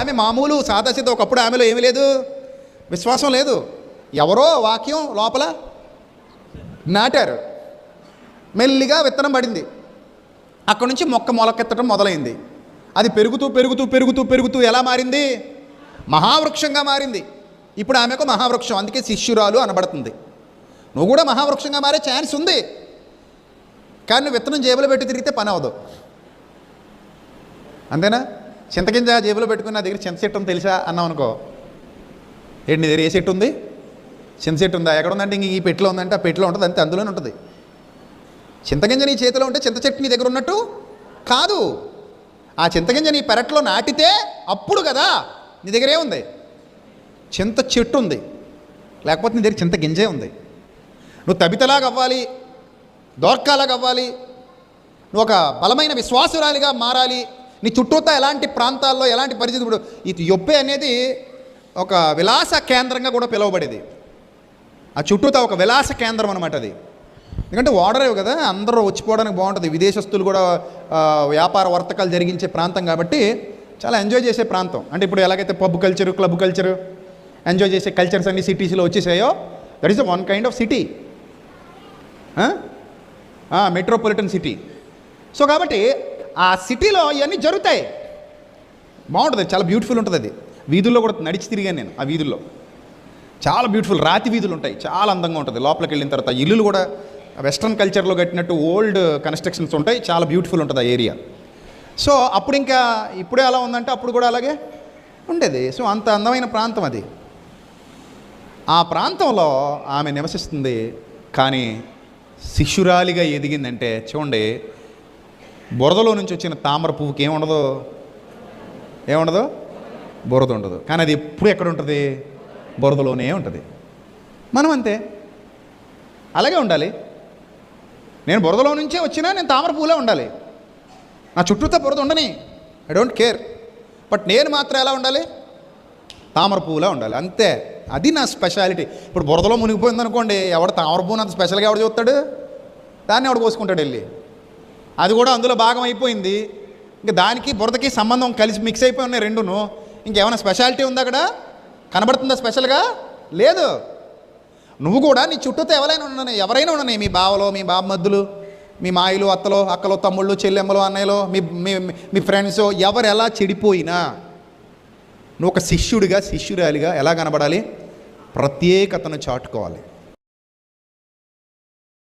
ఆమె మామూలు సాదాసిద్ధ ఒకప్పుడు ఆమెలో ఏమీ లేదు. విశ్వాసం లేదు. ఎవరో వాక్యం లోపల నాటారు. మెల్లిగా విత్తనం పడింది. అక్కడి నుంచి మొక్క మొలకెత్తడం మొదలైంది. అది పెరుగుతూ పెరుగుతూ పెరుగుతూ పెరుగుతూ ఎలా మారింది? మహావృక్షంగా మారింది. ఇప్పుడు ఆమెకు మహావృక్షం. అందుకే శిష్యురాలు అనబడుతుంది. నువ్వు కూడా మహావృక్షంగా మారే ఛాన్స్ ఉంది. కానీ నువ్వు విత్తనం జేబులో పెట్టి తిరిగితే పని అవదు అంతేనా? చింతగింజ జేబులో పెట్టుకుని నా దగ్గర చింత చెట్టు ఉంది తెలుసా? అన్నాం అనుకో. ఏంటి నీ దగ్గర ఏ చెట్టు ఉంది? చింత చెట్టు ఉందా? ఎక్కడ ఉందంటే ఇంక ఈ పెట్టిలో ఉందంటే ఆ పెట్టిలో ఉంటుంది అంతే అందులోనే ఉంటుంది. చింతగింజ నీ చేతిలో ఉంటే చింత చెట్టు నీ దగ్గర ఉన్నట్టు కాదు. ఆ చింతగింజ నీ పెరట్లో నాటితే అప్పుడు కదా నీ దగ్గరే ఉంది? చింత చెట్టు ఉంది. లేకపోతే నీ దగ్గర చింత గింజే ఉంది. నువ్వు తబితలాగా అవ్వాలి దోర్కాలాగా అవ్వాలి నువ్వు ఒక బలమైన విశ్వాసురాలిగా మారాలి నీ చుట్టూతా ఎలాంటి ప్రాంతాల్లో ఎలాంటి పరిస్థితి ఇప్పుడు? ఇది యొప్పే అనేది ఒక విలాస కేంద్రంగా కూడా పిలువబడేది. ఆ చుట్టూతా ఒక విలాస కేంద్రం అనమాట అది. ఎందుకంటే ఓడరేవు కదా అందరూ వచ్చిపోవడానికి బాగుంటుంది. విదేశస్తులు కూడా వ్యాపార వర్తకాలు జరిగించే ప్రాంతం కాబట్టి చాలా ఎంజాయ్ చేసే ప్రాంతం. అంటే ఇప్పుడు ఎలాగైతే pub culture club culture enjoy చేసే కల్చర్స్ అన్ని సిటీస్లో వచ్చేసాయో that is one kind of city metropolitan city so కాబట్టి ఆ సిటీలో ఇవన్నీ జరుగుతాయి. బాగుంటుంది చాలా బ్యూటిఫుల్ ఉంటుంది అది. వీధుల్లో కూడా నడిచి తిరిగాను నేను ఆ వీధుల్లో. చాలా బ్యూటిఫుల్ రాతి వీధులు ఉంటాయి చాలా అందంగా ఉంటుంది. లోపలికి వెళ్ళిన తర్వాత ఇల్లులు కూడా వెస్ట్రన్ కల్చర్లో కట్టినట్టు ఓల్డ్ కన్స్ట్రక్షన్స్ ఉంటాయి చాలా బ్యూటిఫుల్ ఉంటుంది ఆ ఏరియా సో అప్పుడు ఇంకా ఇప్పుడే అలా ఉందంటే అప్పుడు కూడా అలాగే ఉండేది. సో అంత అందమైన ప్రాంతం అది. ఆ ప్రాంతంలో ఆమె నివసిస్తుంది కానీ శిష్యురాలిగా ఎదిగిందంటే చూడండి బురదలో నుంచి వచ్చిన తామర పువ్వుకి ఏముండదు ఏముండదు బురద ఉండదు. కానీ అది ఎప్పుడు ఎక్కడ ఉంటుంది? బురదలోనే ఉంటుంది. మనం అంతే. అలాగే ఉండాలి. నేను బురదలో నుంచే వచ్చినా నేను తామర పువ్వులే ఉండాలి. నా చుట్టూతో బురద ఉండని. ఐ డోంట్ కేర్ బట్ నేను మాత్రం ఎలా ఉండాలి? తామర పువ్వులా ఉండాలి. అంతే. అది నా స్పెషాలిటీ ఇప్పుడు బురదలో మునిగిపోయింది అనుకోండి ఎవడు తామర పువ్వును అంత స్పెషల్గా ఎవడు చూస్తాడు? దాన్ని ఎవడు పోసుకుంటాడు వెళ్ళి? అది కూడా అందులో భాగం అయిపోయింది. ఇంకా దానికి బురదకి సంబంధం కలిసి మిక్స్ అయిపోయి ఉన్నాయి రెండును. ఇంకేమైనా స్పెషాలిటీ ఉందా అక్కడ? కనబడుతుందా స్పెషల్గా లేదు. నువ్వు కూడా నీ చుట్టూతో ఎవరైనా ఉండని ఎవరైనా ఉండని మీ బావలో మీ బామ్మద్దులు మీ మాయలు అత్తలో అక్కలో తమ్ముళ్ళు చెల్లెమ్మలు అన్నయ్యలో మీ మీ మీ ఫ్రెండ్స్ ఎవరు ఎలా చెడిపోయినా నువ్వు ఒక శిష్యుడిగా శిష్యురాలిగా ఎలా కనబడాలి? ప్రత్యేకతను చాటుకోవాలి.